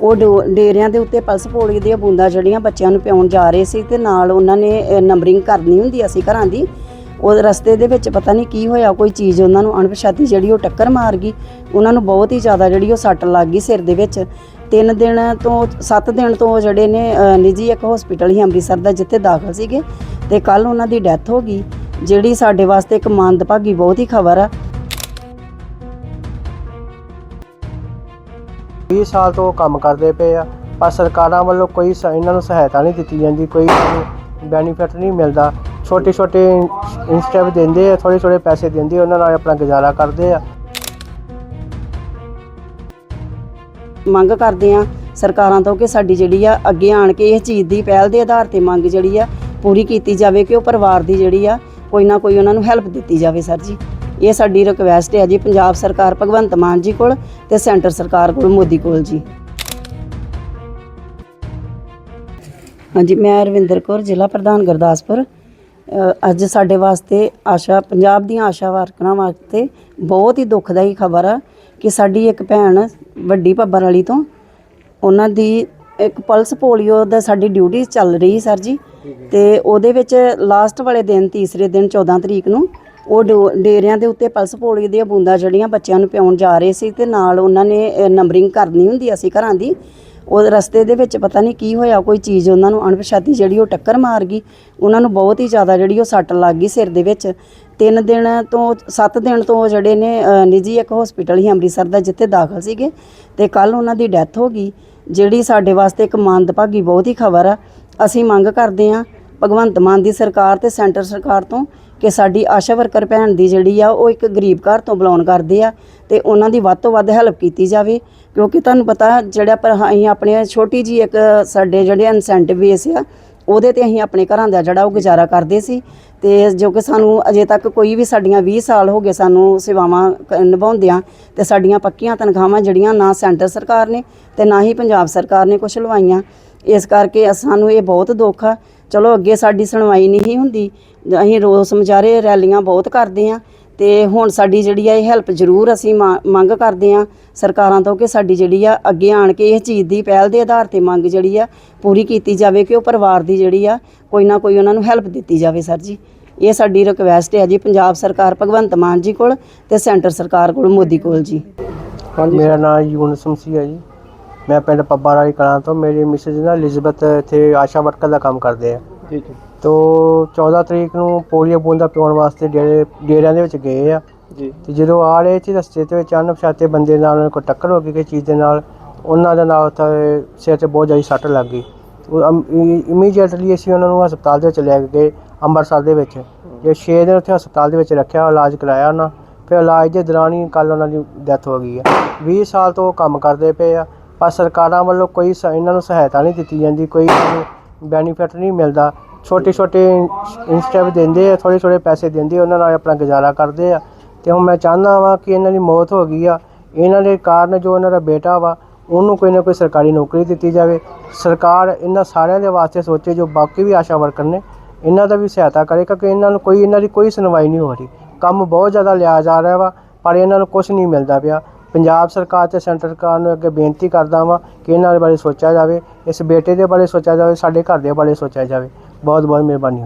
ਉਹ ਡੋ- ਡੇਰਿਆਂ ਦੇ ਉੱਤੇ ਪਲਸ ਪੋਲੀਓ ਦੀਆਂ ਬੂੰਦਾਂ ਜਿਹੜੀਆਂ ਬੱਚਿਆਂ ਨੂੰ ਪਿਆਉਣ ਜਾ ਰਹੇ ਸੀ ਤੇ ਨਾਲ ਉਹਨਾਂ ਨੇ ਨੰਬਰਿੰਗ ਕਰਨੀ ਹੁੰਦੀ ਅਸੀਂ ਘਰਾਂ ਦੀ। ਉਹ ਰਸਤੇ ਦੇ ਵਿੱਚ ਪਤਾ ਨਹੀਂ ਕੀ ਹੋਇਆ ਕੋਈ ਚੀਜ਼ ਉਹਨਾਂ ਨੂੰ ਅਣਪਛਾਤੀ ਜਿਹੜੀ ਉਹ ਟੱਕਰ ਮਾਰ ਗਈ। ਉਹਨਾਂ ਨੂੰ ਬਹੁਤ ਹੀ ਜ਼ਿਆਦਾ ਜਿਹੜੀ ਉਹ ਸੱਟ ਲੱਗ ਗਈ ਸਿਰ ਦੇ ਵਿੱਚ। ਤਿੰਨ ਦਿਨ ਤੋਂ 7 ਦਿਨ ਤੋਂ ਉਹ ਜਿਹੜੇ ਨੇ ਅ, ਨਿੱਜੀ ਇੱਕ ਹਸਪੀਟਲ ਹੀ ਅੰਮ੍ਰਿਤਸਰ ਦਾ ਜਿੱਥੇ ਦਾਖਲ ਸੀਗੇ। ਤੇ ਕੱਲ ਉਹਨਾਂ ਦੀ ਡੈਥ ਹੋ ਗਈ ਜਿਹੜੀ ਸਾਡੇ ਵਾਸਤੇ ਇੱਕ ਮੰਦਭਾਗੀ ਬਹੁਤ ਹੀ ਖਬਰ ਆ। 20 ਸਾਲ ਤੋਂ ਉਹ ਕੰਮ ਕਰਦੇ ਪਏ ਆ ਪਰ ਸਰਕਾਰਾਂ ਵੱਲੋਂ ਕੋਈ ਸ- ਇਹਨਾਂ ਨੂੰ ਸਹਾਇਤਾ ਨਹੀਂ ਦਿੱਤੀ ਜਾਂਦੀ ਕੋਈ ਬੈਨੀਫਿਟ ਨਹੀਂ ਮਿਲਦਾ। ਛੋਟੇ ਛੋਟੇ ਇੰਸਟੈਪ ਦਿੰਦੇ ਆ ਥੋੜੇ ਥੋੜੇ ਪੈਸੇ ਦਿੰਦੇ ਆ, ਉਹਨਾਂ ਨਾਲ ਆਪਣਾ ਗੁਜ਼ਾਰਾ ਕਰਦੇ ਆ। ਮੰਗ ਕਰਦੇ ਆ ਸਰਕਾਰਾਂ ਤੋਂ ਕਿ ਸਾਡੀ ਜਿਹੜੀ ਆ ਅੱਗੇ ਆਣ ਕੇ ਇਹ ਚੀਜ਼ ਦੀ ਪਹਿਲ ਦੇ ਆਧਾਰ ਤੇ ਮੰਗ ਜਿਹੜੀ ਆ ਪੂਰੀ ਕੀਤੀ ਜਾਵੇ ਕਿ ਉਹ ਪਰਿਵਾਰ ਦੀ ਜਿਹੜੀ ਆ ਕੋਈ ਨਾ ਕੋਈ ਉਹਨਾਂ ਨੂੰ ਹੈਲਪ ਦਿੱਤੀ ਜਾਵੇ ਸਰ ਜੀ। ਇਹ ਸਾਡੀ ਰਿਕਵੈਸਟ ਹੈ ਜੀ ਪੰਜਾਬ ਸਰਕਾਰ ਭਗਵੰਤ ਮਾਨ ਜੀ ਕੋਲ ਤੇ ਸੈਂਟਰ ਸਰਕਾਰ ਕੋਲ ਮੋਦੀ ਕੋਲ ਜੀ। ਹਾਂਜੀ, ਮੈਂ ਰਵਿੰਦਰ ਕੌਰ, ਜ਼ਿਲ੍ਹਾ ਪ੍ਰਧਾਨ ਗੁਰਦਾਸਪੁਰ। ਅੱਜ ਸਾਡੇ ਵਾਸਤੇ ਆਸ਼ਾ, ਪੰਜਾਬ ਦੀਆਂ ਆਸ਼ਾ ਵਰਕਰਾਂ ਵਾਸਤੇ ਬਹੁਤ ਹੀ ਦੁਖਦਾਈ ਖਬਰ ਆ ਕਿ ਸਾਡੀ ਇੱਕ ਭੈਣ ਵੱਡੀ ਪੱਬਰ ਵਾਲੀ ਤੋਂ ਉਹਨਾਂ ਦੀ ਇੱਕ ਪਲਸ ਪੋਲੀਓ ਦਾ ਸਾਡੀ ਡਿਊਟੀ ਚੱਲ ਰਹੀ ਸਰ ਜੀ। ਤੇ ਉਹਦੇ ਵਿੱਚ ਲਾਸਟ ਵਾਲੇ ਦਿਨ, ਤੀਸਰੇ ਦਿਨ 14 ਤਰੀਕ ਨੂੰ ਉਹ ਡੋ- ਡੇਰਿਆਂ ਦੇ ਉੱਤੇ ਪਲਸ ਪੋਲੀਓ ਦੀਆਂ ਬੂੰਦਾਂ ਜਿਹੜੀਆਂ ਬੱਚਿਆਂ ਨੂੰ ਪਿਆਉਣ ਜਾ ਰਹੇ ਸੀ ਤੇ ਨਾਲ ਉਹਨਾਂ ਨੇ ਨੰਬਰਿੰਗ ਕਰਨੀ ਹੁੰਦੀ ਅਸੀਂ ਘਰਾਂ ਦੀ। ਉਹ ਰਸਤੇ ਦੇ ਵਿੱਚ ਪਤਾ ਨਹੀਂ ਕੀ ਹੋਇਆ ਕੋਈ ਚੀਜ਼ ਉਹਨਾਂ ਨੂੰ ਅਣਪਛਾਤੀ ਜਿਹੜੀ ਉਹ ਟੱਕਰ ਮਾਰ ਗਈ। ਉਹਨਾਂ ਨੂੰ ਬਹੁਤ ਹੀ ਜ਼ਿਆਦਾ ਜਿਹੜੀ ਉਹ ਸੱਟ ਲੱਗ ਗਈ ਸਿਰ ਦੇ ਵਿੱਚ। ਤਿੰਨ ਦਿਨ ਤੋਂ ਸੱਤ ਦਿਨ ਤੋਂ ਉਹ ਜਿਹੜੇ ਨੇ ਅ, ਨਿੱਜੀ ਇੱਕ ਹਸਪੀਟਲ ਹੀ ਅੰਮ੍ਰਿਤਸਰ ਦਾ ਜਿੱਥੇ ਦਾਖਲ ਸੀਗੇ ਤੇ ਕੱਲ ਉਹਨਾਂ ਦੀ ਡੈਥ ਹੋ ਗਈ ਜਿਹੜੀ ਸਾਡੇ ਵਾਸਤੇ ਇੱਕ ਮੰਦਭਾਗੀ ਬਹੁਤ ਹੀ ਖਬਰ ਆ। ਅਸੀਂ ਮੰਗ ਕਰਦੇ ਹਾਂ ਭਗਵੰਤ ਮਾਨ ਦੀ ਸਰਕਾਰ ਤੇ ਸੈਂਟਰ ਸਰਕਾਰ ਤੋਂ ਕਿ ਸਾਡੀ ਆਸ਼ਾ ਵਰਕਰ ਭੈਣ ਦੀ ਜਿਹੜੀ ਆ, ਉਹ ਇੱਕ ਗਰੀਬ ਘਰ ਤੋਂ ਬਿਲੋਂਗ ਕਰਦੇ ਆ ਤੇ ਉਹਨਾਂ ਦੀ ਵੱਧ ਤੋਂ ਵੱਧ ਹੈਲਪ ਕੀਤੀ ਜਾਵੇ। ਕਿਉਂਕਿ ਤੁਹਾਨੂੰ ਪਤਾ ਜਿਹੜਾ ਪਰ ਅਸੀਂ ਆਪਣੇ ਛੋਟੀ ਜੀ ਇੱਕ ਸਾਡੇ ਜਿਹੜੇ ਇਨਸੈਂਟਿਵ ਬੇਸ ਆ, ਉਹਦੇ ਤੇ ਅਸੀਂ ਆਪਣੇ ਘਰਾਂ ਦਾ ਜਿਹੜਾ ਉਹ ਗੁਜ਼ਾਰਾ ਕਰਦੇ ਸੀ ਤੇ ਜੋ ਕਿ ਸਾਨੂੰ ਅਜੇ ਤੱਕ ਕੋਈ ਵੀ ਸਾਡੀਆਂ 20 ਸਾਲ ਹੋ ਗਏ ਸਾਨੂੰ ਸੇਵਾਵਾਂ ਕ- ਨਿਭਾਉਂਦਿਆਂ ਤੇ ਸਾਡੀਆਂ ਪੱਕੀਆਂ ਤਨਖਾਹਾਂ ਜਿਹੜੀਆਂ ਨਾ ਸੈਂਟਰ ਸਰਕਾਰ ਨੇ ਤੇ ਨਾ ਹੀ ਪੰਜਾਬ ਸਰਕਾਰ ਨੇ ਕੁਝ ਲਵਾਈਆਂ। ਇਸ ਕਰਕੇ ਸਾਨੂੰ ਇਹ ਬਹੁਤ ਦੁੱਖ ਆ ਚਲੋ ਅੱਗੇ ਸਾਡੀ ਸੁਣਵਾਈ ਨਹੀਂ ਹੁੰਦੀ। ਅਸੀਂ ਰੋਸ ਮੁਜ਼ਾਹਰੇ ਰੈਲੀਆਂ ਬਹੁਤ ਕਰਦੇ ਆ ਤੇ ਹੁਣ ਸਾਡੀ ਜਿਹੜੀ ਆ ਇਹ ਹੈਲਪ ਜ਼ਰੂਰ ਅਸੀਂ ਮੰਗ ਕਰਦੇ ਆ ਸਰਕਾਰਾਂ ਤੋਂ ਕਿ ਸਾਡੀ ਜਿਹੜੀ ਆ ਅੱਗੇ ਆਣ ਕੇ ਇਸ ਚੀਜ਼ ਦੀ ਪਹਿਲ ਦੇ ਆਧਾਰ ਤੇ ਮੰਗ ਜਿਹੜੀ ਆ ਪੂਰੀ ਕੀਤੀ ਜਾਵੇ ਕਿ ਉਹ ਪਰਿਵਾਰ ਦੀ ਜਿਹੜੀ ਆ ਕੋਈ ਨਾ ਕੋਈ ਉਹਨਾਂ ਨੂੰ ਹੈਲਪ ਦਿੱਤੀ ਜਾਵੇ ਸਰ ਜੀ। ਇਹ ਸਾਡੀ ਰਿਕਵੈਸਟ ਹੈ ਜੀ ਪੰਜਾਬ ਸਰਕਾਰ ਭਗਵੰਤ ਮਾਨ ਜੀ ਕੋਲ ਤੇ ਸੈਂਟਰ ਸਰਕਾਰ ਕੋਲ ਮੋਦੀ ਕੋਲ ਜੀ। ਮੇਰਾ ਨਾਮ ਯੂਨਸ ਮਸੀਹ ਹੈ ਜੀ। ਮੈਂ ਪਿੰਡ ਪੱਬਾ ਵਾਲੀ ਕਲਾਂ ਤੋਂ ਮੇਰੀ ਮਿਸਿਸ ਨਾ ਐਲਿਜ਼ਬeth ਇੱਥੇ ਆਸ਼ਾ ਵਰਕਰ ਦਾ ਕੰਮ ਕਰਦੇ ਆ। ਹੈ। ਤੋ 14 ਤਰੀਕ ਨੂੰ ਪੋਲੀਓ ਬੂੰਦਾ ਪਿਉਣ ਵਾਸਤੇ ਡੇਰੇ ਡੇਰਿਆਂ ਦੇ ਵਿੱਚ ਗਏ ਆ। ਜੀ। ਤੇ ਜਦੋਂ ਆ ਰਹੇ ਸੀ ਰਸਤੇ ਦੇ ਵਿੱਚ ਅਣਪਛਾਤੇ ਬੰਦੇ ਨਾਲ ਉਹਨਾਂ ਕੋਲ ਟੱਕਰ ਹੋ ਗਈ ਕਿਸੇ ਚੀਜ਼ ਦੇ ਨਾਲ ਉਹਨਾਂ ਦੇ ਨਾਲ ਉੱਥੇ ਸਿਰ 'ਤੇ ਬਹੁਤ ਜ਼ਿਆਦਾ ਸੱਟ ਲੱਗ ਗਈ। ਇਮੀਡੀਏਟਲੀ ਅਸੀਂ ਉਹਨਾਂ ਨੂੰ ਹਸਪਤਾਲ ਦੇ ਵਿੱਚ ਲੈ ਕੇ ਗਏ ਅੰਮ੍ਰਿਤਸਰ ਦੇ ਵਿੱਚ। ਜੇ 6 ਦਿਨ ਉੱਥੇ ਹਸਪਤਾਲ ਦੇ ਵਿੱਚ ਰੱਖਿਆ ਇਲਾਜ ਕਰਾਇਆ ਉਹਨਾਂ। ਫਿਰ ਇਲਾਜ ਦੇ ਦੌਰਾਨ ਹੀ ਕੱਲ ਉਹਨਾਂ ਦੀ ਡੈਥ ਹੋ ਗਈ ਹੈ 20 ਸਾਲ ਤੋਂ ਉਹ ਕੰਮ ਕਰਦੇ ਪਏ ਆ। ਪਰ ਸਰਕਾਰਾਂ ਵੱਲੋਂ ਕੋਈ ਸ- ਇਹਨਾਂ ਨੂੰ ਸਹਾਇਤਾ ਨਹੀਂ ਦਿੱਤੀ ਜਾਂਦੀ ਕੋਈ ਬੈਨੀਫਿਟ ਨਹੀਂ ਮਿਲਦਾ। ਛੋਟੇ ਛੋਟੇ ਇੰਸਟੈਪ ਦਿੰਦੇ ਆ ਥੋੜੇ ਥੋੜੇ ਪੈਸੇ ਦਿੰਦੇ ਆ, ਉਹਨਾਂ ਨਾਲ ਆਪਣਾ ਗੁਜ਼ਾਰਾ ਕਰਦੇ ਆ। ਤੇ ਹੁਣ ਮੈਂ ਚਾਹੁੰਦਾ ਵਾਂ ਕਿ ਇਹਨਾਂ ਦੀ ਮੌਤ ਹੋ ਗਈ ਆ। ਇਹਨਾਂ ਦੇ ਕਾਰਨ ਜੋ ਇਹਨਾਂ ਦਾ ਬੇਟਾ ਵਾ ਉਹਨੂੰ ਕੋਈ ਨਾ ਕੋਈ ਸਰਕਾਰੀ ਨੌਕਰੀ ਦਿੱਤੀ ਜਾਵੇ। ਸਰਕਾਰ ਇਹਨਾਂ ਸਾਰਿਆਂ ਦੇ ਵਾਸਤੇ ਸੋਚੇ ਜੋ ਬਾਕੀ ਵੀ ਆਸ਼ਾ ਵਰਕਰ ਨੇ ਇਹਨਾਂ ਦਾ ਵੀ ਸਹਾਇਤਾ ਕਰੇ ਕਿਉਂਕਿ ਇਹਨਾਂ ਨੂੰ ਕੋਈ ਇਹਨਾਂ ਦੀ ਕੋਈ ਸੁਣਵਾਈ ਨਹੀਂ ਹੋ ਰਹੀ। ਕੰਮ ਬਹੁਤ ਜ਼ਿਆਦਾ ਲਿਆ ਜਾ ਰਿਹਾ ਵਾ ਪਰ ਇਹਨਾਂ ਨੂੰ ਕੁਝ ਨਹੀਂ ਮਿਲਦਾ ਪਿਆ। ਪੰਜਾਬ ਸਰਕਾਰ ਅਤੇ ਸੈਂਟਰ ਸਰਕਾਰ ਨੂੰ ਅੱਗੇ ਬੇਨਤੀ ਕਰਦਾ ਵਾਂ ਕਿ ਇਹਨਾਂ ਦੇ ਬਾਰੇ ਸੋਚਿਆ ਜਾਵੇ, ਇਸ ਬੇਟੇ ਦੇ ਬਾਰੇ ਸੋਚਿਆ ਜਾਵੇ, ਸਾਡੇ ਘਰ ਦੇ ਬਾਰੇ ਸੋਚਿਆ ਜਾਵੇ। ਬਹੁਤ ਬਹੁਤ ਮਿਹਰਬਾਨੀ